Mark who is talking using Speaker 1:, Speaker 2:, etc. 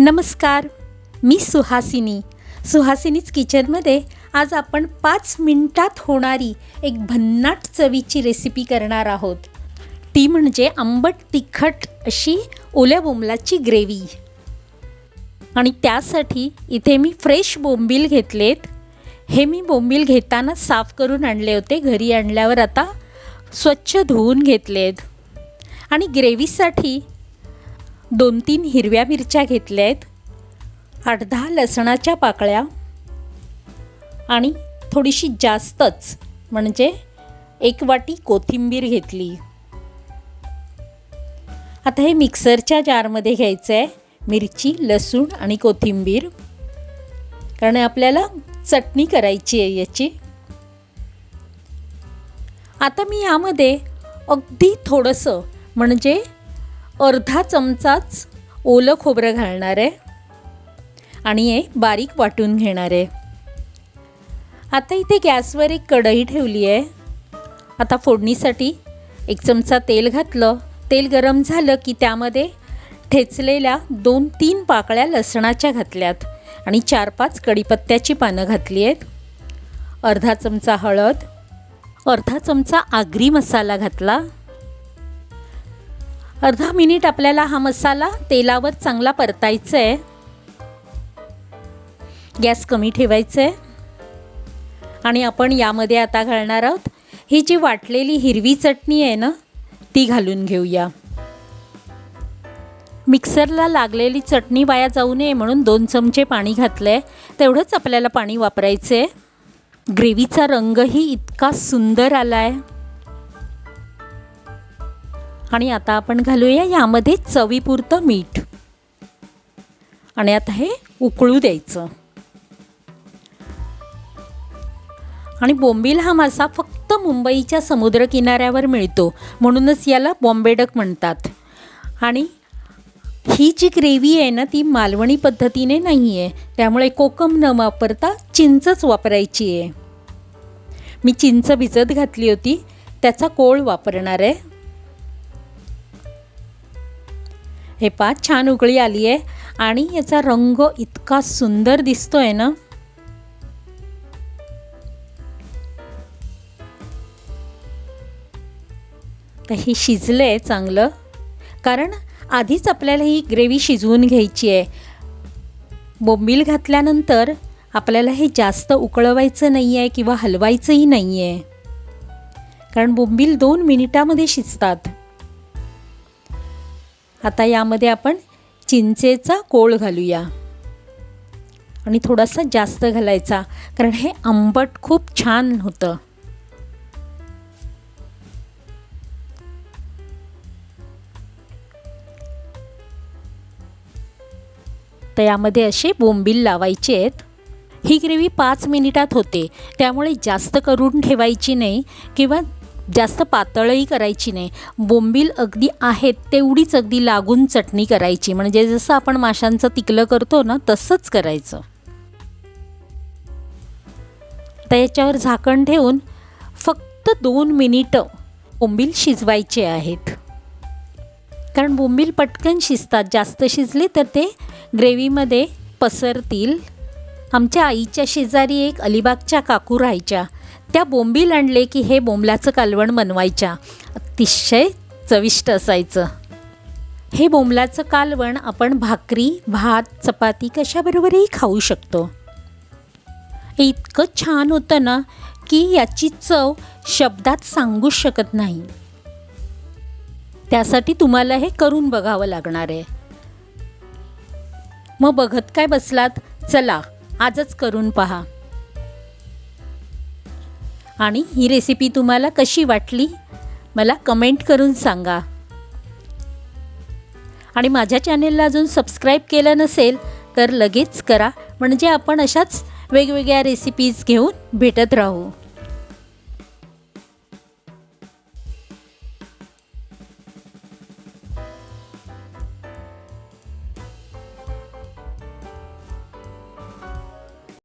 Speaker 1: नमस्कार मी सुहासिनी. सुहासिनीच किचनमध्ये आज आपण पाच मिनटात होणारी एक भन्नाट चवीची रेसिपी करणार आहोत. ती म्हणजे आंबट तिखट अशी ओल्या बोंबलाची ग्रेव्ही. आणि त्यासाठी इथे मी फ्रेश बोंबील घेतलेत. हे मी बोंबील घेताना साफ करून आणले होते घरी आणल्यावर आता स्वच्छ धुवून घेतलेत. आणि ग्रेव्हीसाठी दोन तीन हिरव्या मिरच्या घेतल्या आहेत आठ दहा लसणाच्या पाकळ्या आणि थोडीशी जास्तच म्हणजे एक वाटी कोथिंबीर घेतली. आता हे मिक्सरच्या जारमध्ये घ्यायचं आहे मिरची लसूण आणि कोथिंबीर. कारण आपल्याला चटणी करायची आहे याची. आता मी यामध्ये अगदी थोडंसं म्हणजे अर्धा चमचाच ओलं खोबरं घालणार आहे आणि हे बारीक वाटून घेणार आहे. आता इथे गॅसवर एक कढई ठेवली आहे. आता फोडणीसाठी एक चमचा तेल घातलं. तेल गरम झालं की त्यामध्ये ठेचलेल्या दोन तीन पाकळ्या लसणाच्या घातल्यात आणि चार पाच कढीपत्त्याची पानं घातली आहेत. अर्धा चमचा हळद अर्धा चमचा आगरी मसाला घातला. अर्धा मिनिट आपल्याला हा मसाला तेलावर चांगला परतायचा आहे गॅस कमी ठेवायचा आहे आणि आपण यामध्ये आता घालणार आहोत. ही जी वाटलेली हिरवी चटणी आहे ना ती घालून घेऊया. मिक्सरला लागलेली चटणी वाया जाऊ नये म्हणून दोन चमचे पाणी घातलं आहे तेवढंच आपल्याला पाणी वापरायचं आहे ग्रेव्हीचा रंगही इतका सुंदर आला आहे आणि आता आपण घालूया यामध्ये चवीपुरतं मीठ. आणि आता हे उकळू द्यायचं. आणि बोंबील हा मासा फक्त मुंबईच्या समुद्रकिनाऱ्यावर मिळतो. म्हणूनच याला बॉम्बेडक म्हणतात. आणि ही जी ग्रेव्ही आहे ना ती मालवणी पद्धतीने नाही आहे त्यामुळे कोकम न वापरता चिंचच वापरायची आहे. मी चिंच भिजत घातली होती. त्याचा कोळ वापरणार आहे. हे पा छान उकळी आली आहे. आणि याचा रंग इतका सुंदर दिसतोय ना. तर हे शिजलं आहे चांगलं. कारण आधीच आपल्याला ही ग्रेव्ही शिजवून घ्यायची आहे. बोंबील घातल्यानंतर आपल्याला हे जास्त उकळवायचं नाही आहे किंवा हलवायचंही नाही आहे कारण बोंबील दोन मिनिटामध्ये शिजतात. आता यामध्ये आपण चिंचेचा कोळ घालूया. आणि थोडासा जास्त घालायचा कारण हे आंबट खूप छान होतं. तर यामध्ये असे बोंबील लावायचे आहेत. ही ग्रेव्ही पाच मिनिटात होते त्यामुळे जास्त करून ठेवायची नाही किंवा जास्त पातळही करायची नाही. बोंबील अगदी आहेत तेवढीच अगदी लागून चटणी करायची. म्हणजे जसं आपण माशांचं तिकलं करतो ना तसंच करायचं. तर याच्यावर झाकण ठेवून फक्त दोन मिनिटं बोंबील शिजवायचे आहेत. कारण बोंबील पटकन शिजतात. जास्त शिजले तर ते ग्रेव्हीमध्ये पसरतील. आमच्या आईच्या शेजारी एक अलिबागच्या काकू राहायच्या. त्या बोंबील आणले की हे बोंबलाचं कालवण बनवायच्या अतिशय चविष्ट असायचं. हे बोंबलाचं कालवण आपण भाकरी भात चपाती कशाबरोबरही खाऊ शकतो. हे इतकं छान होतं ना की याची चव शब्दात सांगूच शकत नाही. त्यासाठी तुम्हाला हे करून बघावं लागणार आहे. मग बघत काय बसलात? चला आजच करून पहा. आणि ही रेसिपी तुम्हाला कशी वाटली मला कमेंट करून सांगा. आणि माझ्या चॅनेलला अजून सबस्क्राईब केलं नसेल तर लगेच करा. म्हणजे आपण अशाच वेगवेगळ्या रेसिपीज घेऊन भेटत राहू.